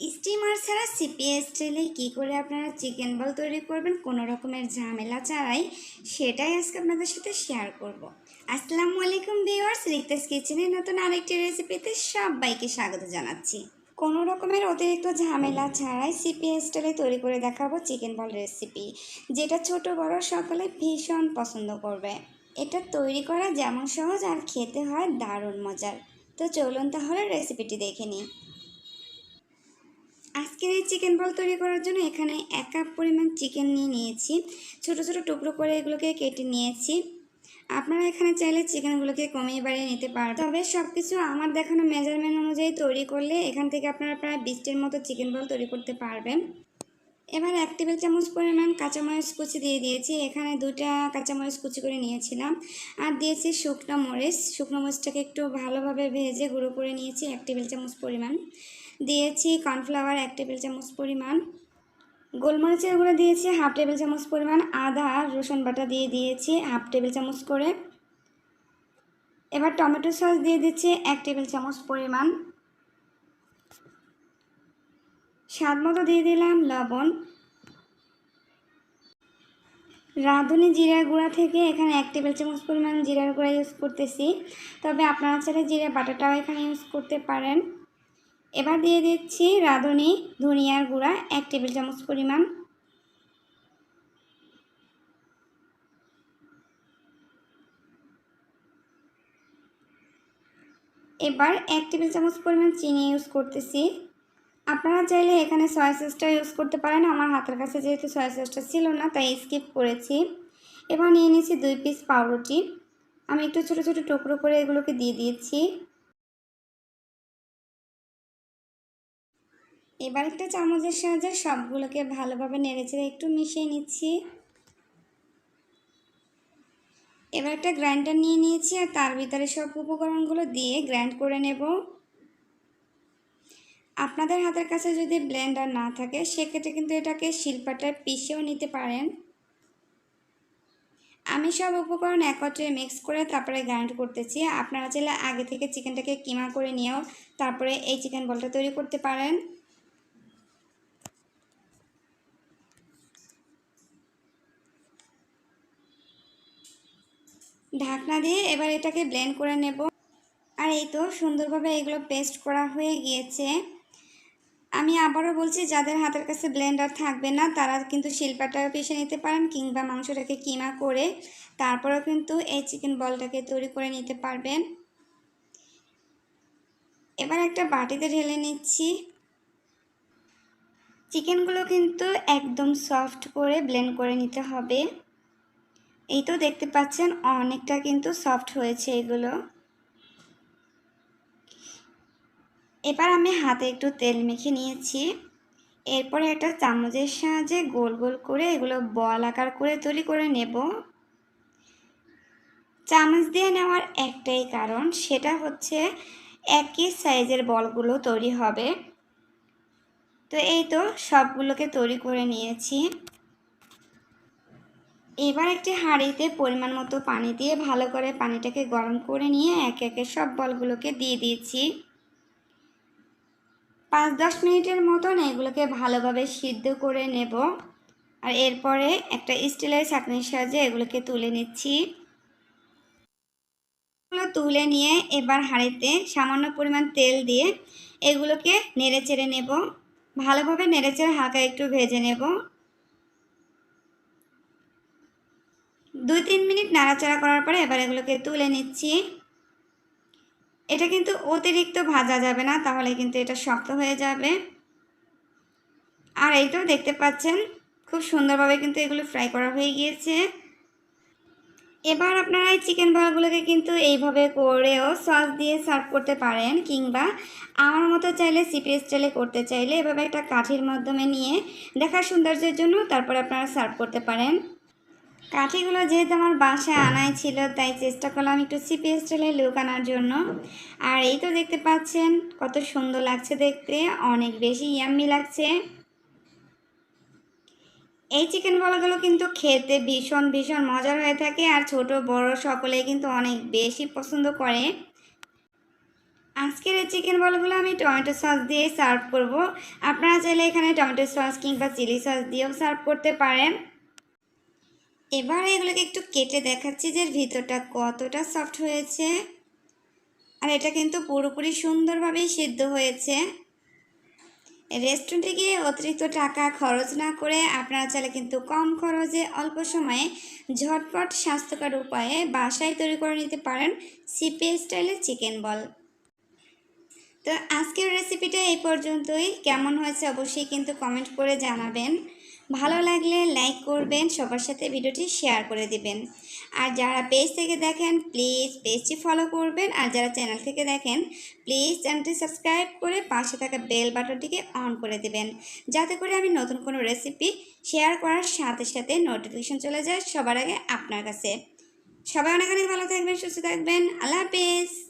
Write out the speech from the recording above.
Steamer ছাড়া CPS স্টাইলে কী করে আপনারা চিকেন বল তৈরি করবেন? কোনো রকমের ঝামেলা ছাড়াই সেটাই আজকে আপনাদের সাথে শেয়ার করব। আসসালামু আলাইকুম ভিউয়ার্স রিক্তাস কিচেনের নতুন আরেকটি রেসিপিতে সবাইকে স্বাগত জানাচ্ছি। কোনো রকমের অতিরিক্ত ঝামেলা ছাড়াই সিপিএস স্টাইলে তৈরি করে দেখাবো চিকেন বল রেসিপি যেটা ছোট, বড় সকলে ভীষণ পছন্দ করবে। এটা তৈরি করা যেমন সহজ আর খেতে হয় দারুণ মজার। তো চলুন তাহলে রেসিপিটি দেখে নিই। আজকের এই চিকেন বল তৈরি করার জন্য এখানে এক কাপ পরিমাণ চিকেন নিয়ে নিয়েছি। ছোট ছোট টুকরো করে এগুলোকে কেটে নিয়েছি। আপনারা এখানে চাইলে চিকেনগুলোকে কমিয়ে বাড়িয়ে নিতে পারেন তবে সব কিছু আমার দেখানো মেজারমেন্ট অনুযায়ী তৈরি করলে এখান থেকে আপনারা প্রায় বিশটির মতো চিকেন বল তৈরি করতে পারবেন। এবার এক টেবিল চামচ পরিমাণ কাঁচামরিচ কুচি দিয়ে দিয়েছি। এখানে দুটা কাঁচামরিচ কুচি করে নিয়েছিলাম। আর দিয়েছি শুকনো মরিচ। শুকনো মরিচটাকে একটু ভালোভাবে ভেজে গুঁড়ো করে নিয়েছি এক টেবিল চামচ পরিমাণ। দিয়েছি কর্নফ্লাওয়ার এক টেবিল চামচ পরিমাণ। গোলমরিচের গুঁড়ো দিয়েছি হাফ টেবিল চামচ পরিমাণ আদা রসুন বাটা দিয়ে দিয়েছি হাফ টেবিল চামচ করে। এবার টমেটো সস দিয়ে দিচ্ছি এক টেবিল চামচ পরিমাণ। স্বাদ মতো দিয়ে দিলাম লবণ। রাঁধুনি জিরার গুঁড়া থেকে এখানে এক টেবিল চামচ পরিমাণ জিরার গুঁড়া ইউজ করতেছি। তবে আপনারা চাইলে জিরা বাটাটাও এখানে ইউজ করতে পারেন। এবার দিয়ে দিচ্ছি রাঁধুনি ধনিয়ার গুঁড়া এক টেবিল চামচ পরিমাণ। এবার এক টেবিল চামচ পরিমাণ চিনি ইউজ করতেছি। আপনারা চাইলে এখানে সয়া সসটা ইউজ করতে পারেন। আমার হাতের কাছে যেহেতু সয়া সসটা ছিল না, তাই স্কিপ করেছি। এবার নিয়ে নিয়েছি দুই পিস পাউরুটি। আমি একটু ছোটো ছোটো টুকরো করে এগুলোকে দিয়ে দিয়েছি। এবার একটা চামচের সাহায্যে সবগুলোকে ভালোভাবে নেড়েচেড়ে একটু মিশিয়ে নিচ্ছি। এবার একটা গ্রাইন্ডার নিয়ে নিয়েছি আর তার ভিতরে সব উপকরণগুলো দিয়ে গ্রাইন্ড করে নেব। আপনাদের হাতের কাছে যদি ব্লেন্ডার না থাকে, সেক্ষেত্রে কিন্তু এটাকে শিল্পাটায় পিষেও নিতে পারেন। আমি সব উপকরণ একত্রে মিক্স করে তারপরে গ্রাইন্ড করতেছি। আপনারা চাইলে আগে থেকে চিকেনটাকে কিমা করে নিয়েও তারপরে এই চিকেন বলটা তৈরি করতে পারেন। ঢাকনা দিয়ে এবার এটাকে ব্লেন্ড করে নেব। আর এই তো সুন্দরভাবে এগুলো পেস্ট করা হয়ে গিয়েছে। আমি আবারও বলছি, যাদের হাতের কাছে ব্লেন্ডার থাকবে না, তারা কিন্তু শিল্পাটাও পিষে নিতে পারেন কিংবা মাংসটাকে কিমা করে তারপরেও কিন্তু এই চিকেন বলটাকে তৈরি করে নিতে পারবেন। এবার একটা বাটিতে ঢেলে নিচ্ছি। চিকেনগুলো কিন্তু একদম সফট করে ব্লেন্ড করে নিতে হবে। এই তো দেখতে পাচ্ছেন, অনেকটা কিন্তু সফট হয়েছে এগুলো। এবার আমি হাতে একটু তেল মেখে নিয়েছি। এরপরে একটা চামচের সাহায্যে গোল গোল করে এগুলো বল আকার করে তৈরি করে নেব। চামচ দিয়ে নেওয়ার একটাই কারণ, সেটা হচ্ছে একই সাইজের বলগুলো তৈরি হবে। তো এই তো সবগুলোকে তৈরি করে নিয়েছি। এবার একটি হাঁড়িতে পরিমাণ মতো পানি দিয়ে ভালো করে পানিটাকে গরম করে নিয়ে একে একে সব বলগুলোকে দিয়ে দিয়েছি। পাঁচ দশ মিনিটের মতন এগুলোকে ভালোভাবে সিদ্ধ করে নেব। আর এরপরে একটা স্টিলের ছাঁকনির সাহায্যে এগুলোকে তুলে নিচ্ছি। তুলে নিয়ে এবার হাঁড়িতে সামান্য পরিমাণ তেল দিয়ে এগুলোকে নেড়ে চেড়ে নেব। ভালোভাবে নেড়ে চেড়ে হালকা একটু ভেজে নেব। দুই তিন মিনিট নাড়াচাড়া করার পরে এবার এগুলোকে তুলে নিচ্ছি। এটা কিন্তু অতিরিক্ত ভাজা যাবে না, তাহলে কিন্তু এটা শক্ত হয়ে যাবে। আর এই তো দেখতে পাচ্ছেন, খুব সুন্দরভাবে কিন্তু এগুলো ফ্রাই করা হয়ে গিয়েছে। এবার আপনারা এই চিকেন বলগুলোকে কিন্তু এইভাবে করেও সস দিয়ে সার্ভ করতে পারেন, কিংবা আমার মতো চাইলে সিপি স্টাইলে করতে চাইলে এভাবে একটা কাঠির মাধ্যমে নিয়ে দেখার সৌন্দর্যের জন্য তারপরে আপনারা সার্ভ করতে পারেন। কাঠিগুলো যেহেতু আমার বাসায় আনাই ছিল, তাই চেষ্টা করলাম একটু সিপি স্টাইলে লুক আনার জন্য। আর এই তো দেখতে পাচ্ছেন, কত সুন্দর লাগছে দেখতে, অনেক বেশি ইয়াম্মি লাগছে। এই চিকেন বলাগুলো কিন্তু খেতে ভীষণ ভীষণ মজার হয়ে থাকে, আর ছোট, বড় সকলেই কিন্তু অনেক বেশি পছন্দ করে। আজকের এই চিকেন বলগুলো আমি টমেটো সস দিয়ে সার্ভ করব। আপনারা চাইলে এখানে টমেটো সস কিংবা চিলি সস দিয়েও সার্ভ করতে পারেন। এবার এগুলোকে একটু কেটে দেখাচ্ছি যে ভিতরটা কতটা সফট হয়েছে। আর এটা কিন্তু পুরোপুরি সুন্দরভাবেই সিদ্ধ হয়েছে। রেস্টুরেন্টে গিয়ে অতিরিক্ত টাকা খরচ না করে আপনারা চাইলে কিন্তু কম খরচে অল্প সময়ে ঝটপট স্বাস্থ্যকর উপায়ে বাসায় তৈরি করে নিতে পারেন সিপি স্টাইলের চিকেন বল তো আজকের রেসিপিটা এই পর্যন্তই। কেমন হয়েছে অবশ্যই কিন্তু কমেন্ট করে জানাবেন। ভালো লাগলে লাইক করবেন, সবার সাথে ভিডিওটি শেয়ার করে দিবেন। আর যারা পেজ থেকে দেখেন, প্লিজ পেজটি ফলো করবেন। আর যারা চ্যানেল থেকে দেখেন, প্লিজ চ্যানেলটি সাবস্ক্রাইব করে পাশে থাকা বেল বাটনটিকে অন করে দিবেন। যাতে করে আমি নতুন কোনো রেসিপি শেয়ার করার সাথে সাথে নোটিফিকেশন চলে যায় সবার আগে আপনার কাছে। সবাই অনেক অনেক ভালো থাকবেন, সুস্থ থাকবেন। আল্লাহ হাফেজ।